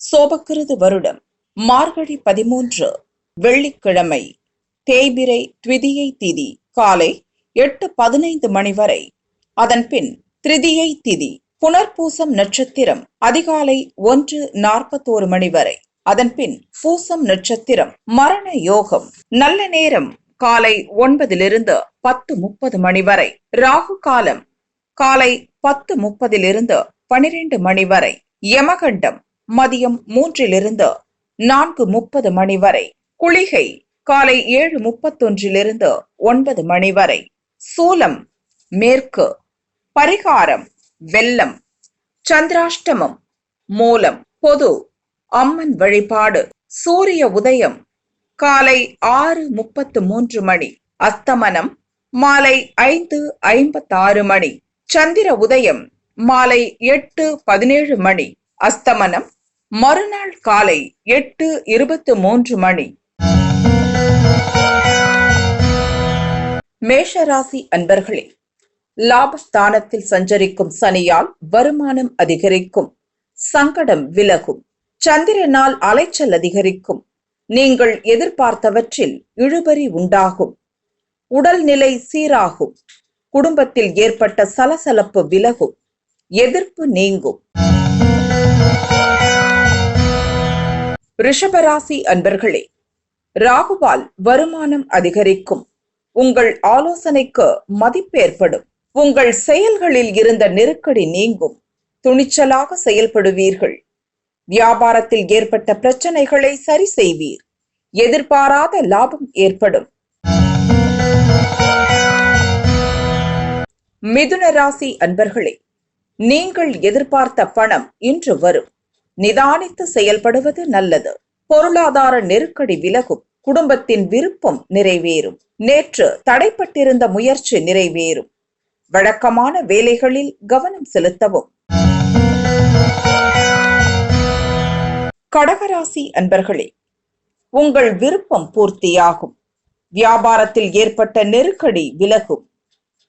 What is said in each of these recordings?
சோபக்கிருது வருடம். மார்கழி பதிமூன்று வெள்ளிக்கிழமை தேய்பிரை த்விதியை திதி காலை எட்டு பதினைந்து மணி வரை. அதன்பின் திருதியை திதி புனர்பூசம் நட்சத்திரம் அதிகாலை ஒன்று நாற்பத்தோரு மணி வரை. அதன்பின் பூசம் நட்சத்திரம் மரண யோகம். நல்ல நேரம் காலை ஒன்பதிலிருந்து பத்து முப்பது மணி வரை. ராகு காலம் காலை பத்து முப்பதிலிருந்து பனிரெண்டு மணி வரை. யமகண்டம் மதியம் மூன்றிலிருந்து நான்கு முப்பது மணி வரை. குளிகை காலை ஏழு முப்பத்தொன்றிலிருந்து ஒன்பது மணி வரை. சூலம் மேற்கு. பரிகாரம் வெள்ளம். சந்திராஷ்டமம் மூலம் பொது அம்மன் வழிபாடு. சூரிய உதயம் காலை ஆறு முப்பத்து மூன்று மணி. அஸ்தமனம் மாலை ஐந்து ஐம்பத்தாறு மணி. சந்திர உதயம் மாலை எட்டு பதினேழு மணி. அஸ்தமனம் மறுநாள் காலை எட்டு இருபத்து மூன்று மணி. மேஷராசி அன்பர்களே லாபஸ்தானத்தில் சஞ்சரிக்கும் சனியால் வருமானம் அதிகரிக்கும் சங்கடம் விலகும் சந்திரனால் அலைச்சல் அதிகரிக்கும் நீங்கள் எதிர்பார்த்தவற்றில் இழுபறி உண்டாகும் உடல்நிலை சீராகும் குடும்பத்தில் ஏற்பட்ட சலசலப்பு விலகும் எதிர்ப்பு நீங்கும். ரிஷபராசி அன்பர்களே ராகுவால் வருமானம் அதிகரிக்கும். உங்கள் ஆலோசனைக்கு மதிப்பேற்படும் உங்கள் செயல்களில் இருந்த நெருக்கடி நீங்கும். துணிச்சலாக செயல்படுவீர்கள். வியாபாரத்தில் ஏற்பட்ட பிரச்சனைகளை சரி செய்வீர். எதிர்பாராத லாபம் ஏற்படும். மிதுன ராசி அன்பர்களே நீங்கள் எதிர்பார்த்த பணம் இன்று வரும். நிதானித்து செயல்படுவது நல்லது. பொருளாதார நெருக்கடி விலகும் குடும்பத்தின் விருப்பம் நிறைவேறும் நேற்று தடைப்பட்டிருந்த முயற்சி நிறைவேறும். வழக்கமான வேலைகளில் கவனம் செலுத்தவும். கடகராசி அன்பர்களே உங்கள் விருப்பம் பூர்த்தியாகும். வியாபாரத்தில் ஏற்பட்ட நெருக்கடி விலகும்.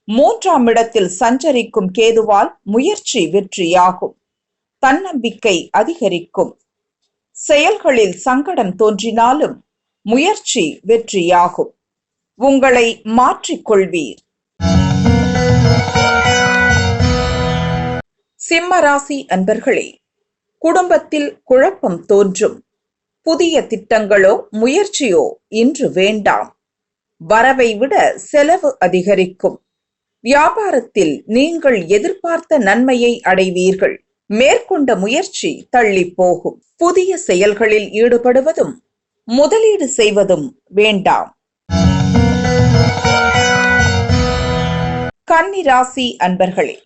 மூன்றாம் இடத்தில் சஞ்சரிக்கும் கேதுவால் முயற்சி வெற்றியாகும். தன்னம்பிக்கை அதிகரிக்கும். செயல்களில் சங்கடம் தோன்றினாலும் முயற்சி வெற்றியாகும். உங்களை மாற்றிக்கொள்வீர். சிம்ம ராசி அன்பர்களே குடும்பத்தில் குழப்பம் தோன்றும். புதிய திட்டங்களோ முயற்சியோ இன்று வேண்டாம். வரவை விட செலவு அதிகரிக்கும். வியாபாரத்தில் நீங்கள் எதிர்பார்த்த நன்மையை அடைவீர்கள். மேற்கொண்ட முயற்சி தள்ளி போகும். புதிய செயல்களில் ஈடுபடுவதும் முதலீடு செய்வதும் வேண்டாம். கன்னிராசி அன்பர்களே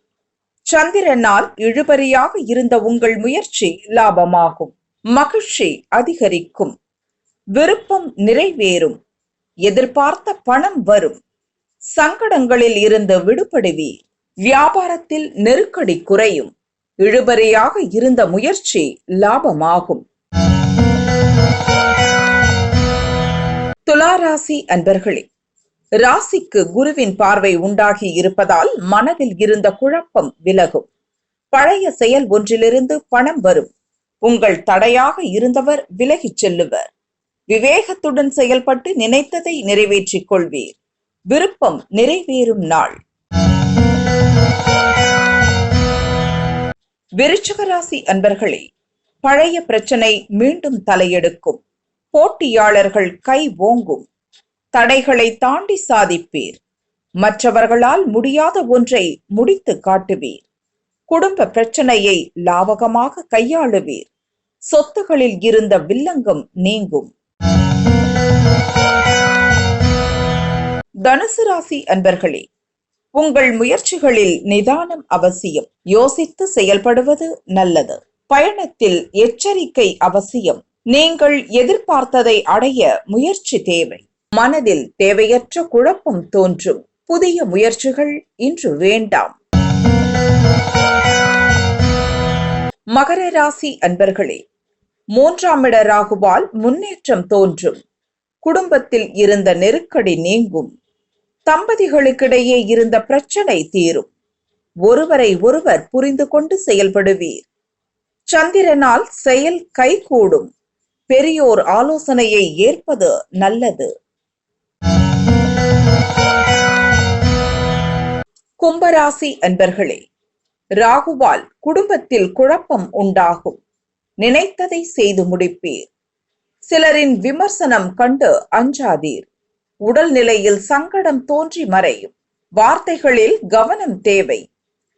சந்திரனால் இழுபறியாக இருந்த உங்கள் முயற்சி லாபமாகும். மகிழ்ச்சி அதிகரிக்கும். விருப்பம் நிறைவேறும். எதிர்பார்த்த பணம் வரும். சங்கடங்களில் இருந்து விடுபடுவீர். வியாபாரத்தில் நெருக்கடி குறையும். இழுபறியாக இருந்த முயற்சி லாபமாகும். துளாராசி அன்பர்களே ராசிக்கு குருவின் பார்வை உண்டாகி இருப்பதால் மனதில் இருந்த குழப்பம் விலகும். பழைய செயல் ஒன்றிலிருந்து பணம் வரும். உங்கள் தடையாக இருந்தவர் விலகிச் செல்லுவர். விவேகத்துடன் செயல்பட்டு நினைத்ததை நிறைவேற்றிக் கொள்வீர். விருப்பம் நிறைவேறும் நாள். விருச்சகராசி அன்பர்களே பழைய பிரச்சனை மீண்டும் தலையெடுக்கும். போட்டியாளர்கள் கை ஓங்கும். தடைகளை தாண்டி சாதிப்பீர். மற்றவர்களால் முடியாத ஒன்றை முடித்து காட்டுவீர். குடும்ப பிரச்சனையை லாவகமாக கையாளுவீர். சொத்துகளில் இருந்த வில்லங்கம் நீங்கும். தனுசு ராசி அன்பர்களே உங்கள் முயற்சிகளில் நிதானம் அவசியம். யோசித்து செயல்படுவது நல்லது. பயணத்தில் எச்சரிக்கை அவசியம். நீங்கள் எதிர்பார்த்ததை அடைய முயற்சி தேவை. மனதில் தேவையற்ற குழப்பம் தோன்றும். புதிய முயற்சிகள் இன்று வேண்டாம். மகர ராசி அன்பர்களே மூன்றாம் இட ராகுவால் முன்னேற்றம் தோன்றும். குடும்பத்தில் இருந்த நெருக்கடி நீங்கும். தம்பதிகளுக்கிடையே இருந்த பிரச்சனை தீரும். ஒருவரை ஒருவர் புரிந்து கொண்டு செயல்படுவீர். சந்திரனால் செயல் கைகூடும். பெரியோர் ஆலோசனையை ஏற்பது நல்லது. கும்பராசி அன்பர்களே ராகுவால் குடும்பத்தில் குழப்பம் உண்டாகும். நினைத்ததை செய்து முடிப்பீர். சிலரின் விமர்சனம் கண்டு அஞ்சாதீர். உடல்நிலையில் சங்கடம் தோன்றி மறையும். வார்த்தைகளில் கவனம் தேவை.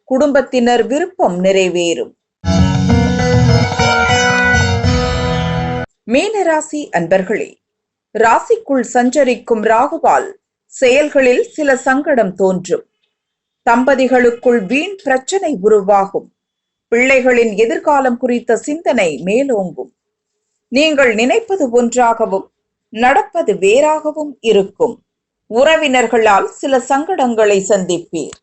குடும்பத்தினர் விருப்பம் நிறைவேறும். மீனராசி அன்பர்களே ராசிக்குள் சஞ்சரிக்கும் ராகுவால் செயல்களில் சில சங்கடம் தோன்றும். தம்பதிகளுக்குள் வீண் பிரச்சனை உருவாகும். பிள்ளைகளின் எதிர்காலம் குறித்த சிந்தனை மேலோங்கும். நீங்கள் நினைப்பது ஒன்றாகவும் நடப்பது வேறாகவும் இருக்கும். உறவினர்களால் சில சங்கடங்களை சந்திப்பீர்.